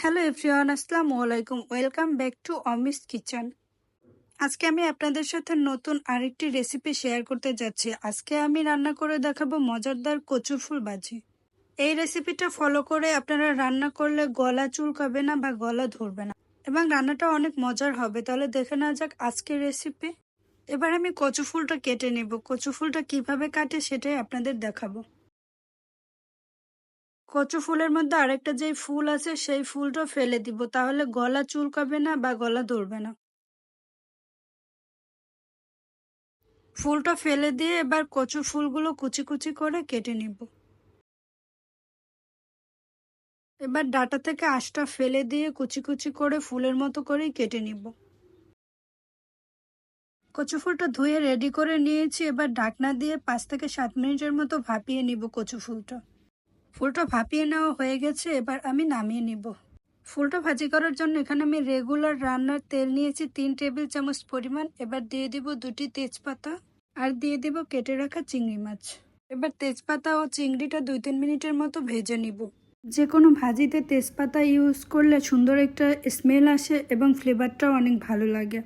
Hello everyone আসসালামু আলাইকুম welcome back to Ami's kitchen আজকে আমি আপনাদের সাথে নতুন আরেকটি রেসিপি শেয়ার করতে যাচ্ছি। আজকে আমি রান্না করে দেখাবো মজারদার কচু ফুল ভাজি। এই রেসিপিটা ফলো করে আপনারা রান্না করলে গলা চুলকাবে না বা গলা ধরবে না। এবং রান্নাটা অনেক মজার হবে। তাহলে দেখে নেওয়া যাক আজকের রেসিপি এবার আমি কচু ফুলটা কেটে নেব। কচু ফুলটা কীভাবে কাটে সেটাই আপনাদের দেখাবো। কচু ফুলের মধ্যে আরেকটা যে ফুল আছে, সেই ফুলটা ফেলে দিব। তাহলে গলা চুলকাবে না বা গলা ধরবে না। ফুলটা ফেলে দিয়ে এবার কচু ফুলগুলো কুচি কুচি করে কেটে নিব। এবার ডাটা থেকে আঁশটা ফেলে দিয়ে কুচি কুচি করে ফুলের মতো করেই কেটে নিব। কচু ফুলটা ধুয়ে রেডি করে নিয়েছি। এবার ঢাকনা দিয়ে পাঁচ থেকে সাত মিনিটের মতো ভাপিয়ে নিব কচু ফুলটা। ফুলটা ভাপিয়ে নেওয়া হয়ে গেছে, এবার আমি নামিয়ে নিব। ফুলটা ভাজি করার জন্য এখানে আমি রেগুলার রান্নার তেল নিয়েছি তিন টেবিল চামচ পরিমাণ। এবার দিয়ে দিব দুটি তেজপাতা আর দিয়ে দিব কেটে রাখা চিংড়ি মাছ। এবার তেজপাতা ও চিংড়িটা দুই তিন মিনিটের মতো ভেজে নিব। যে কোনো ভাজিতে তেজপাতা ইউজ করলে সুন্দর একটা স্মেল আসে এবং ফ্লেভারটাও অনেক ভালো লাগে।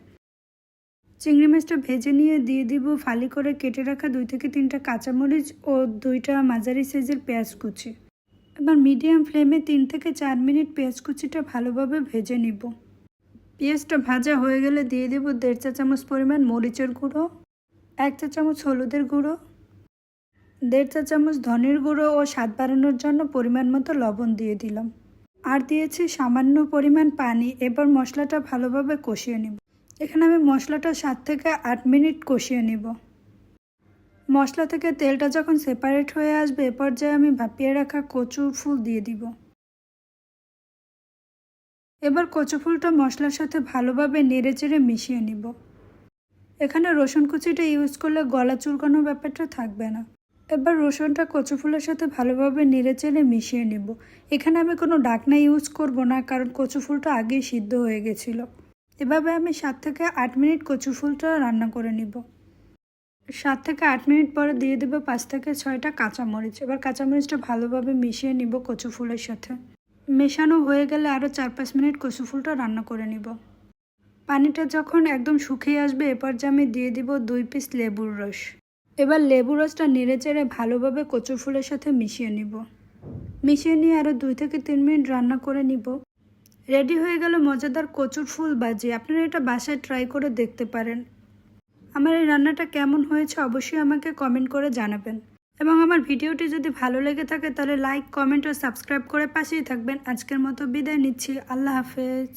চিংড়ি মাছটা ভেজে নিয়ে দিয়ে দিব ফালি করে কেটে রাখা দুই থেকে তিনটা কাঁচামরিচ ও দুইটা মাঝারি সাইজের পেঁয়াজ কুচি। এবার মিডিয়াম ফ্লেমে তিন থেকে চার মিনিট পেঁয়াজ কুচিটা ভালোভাবে ভেজে নিব। পেঁয়াজটা ভাজা হয়ে গেলে দিয়ে দেব দেড় চা চামচ পরিমাণ মরিচের গুঁড়ো, এক চা চামচ হলুদের গুঁড়ো, দেড় চা চামচ ধনের গুঁড়ো ও স্বাদ বাড়ানোর জন্য পরিমাণ মতো লবণ দিয়ে দিলাম। আর দিয়েছি সামান্য পরিমাণ পানি, এবার মশলাটা ভালোভাবে কষিয়ে নেব। এখানে আমি মশলাটা সাত থেকে আট মিনিট কষিয়ে নিব। মশলা থেকে তেলটা যখন সেপারেট হয়ে আসবে, এ পর্যায়ে আমি ভাপিয়ে রাখা কচু ফুল দিয়ে দিব। এবার কচু ফুলটা মশলার সাথে ভালোভাবে নেড়ে চেড়ে মিশিয়ে নিব। এখানে রসুন কুচিটা ইউজ করলে গলা চুলকানো ব্যাপারটা থাকবে না। এবার রসুনটা কচু ফুলের সাথে ভালোভাবে নেড়ে চেড়ে মিশিয়ে নিব। এখানে আমি কোনো ডাকনা ইউজ করব না, কারণ কচু ফুলটা আগেই সিদ্ধ হয়ে গেছিল। এভাবে আমি সাত থেকে আট মিনিট কচু ফুলটা রান্না করে নিব। সাত থেকে আট মিনিট পরে দিয়ে দেবো পাঁচ থেকে ছয়টা কাঁচামরিচ। এবার কাঁচামরিচটা ভালোভাবে মিশিয়ে নিব কচু ফুলের সাথে। মেশানো হয়ে গেলে আরও চার পাঁচ মিনিট কচু ফুলটা রান্না করে নিব। পানিটা যখন একদম শুকিয়ে আসবে এরপর যে আমি দিয়ে দিব দুই পিস লেবুর রস। এবার লেবুর রসটা নেড়ে চেড়ে ভালোভাবে কচু ফুলের সাথে মিশিয়ে নিব। মিশিয়ে নিয়ে আরও দুই থেকে তিন মিনিট রান্না করে নিব। রেডি হয়ে গেল মজাদার কচুর ফুল বাজি। আপনারা এটা বাসায় ট্রাই করে দেখতে পারেন। আমার এই রান্নাটা কেমন হয়েছে অবশ্যই আমাকে কমেন্ট করে জানাবেন। এবং আমার ভিডিওটি যদি ভালো লেগে থাকে তাহলে লাইক কমেন্ট ও সাবস্ক্রাইব করে পাশেই থাকবেন। আজকের মতো বিদায় নিচ্ছি। আল্লাহ হাফেজ।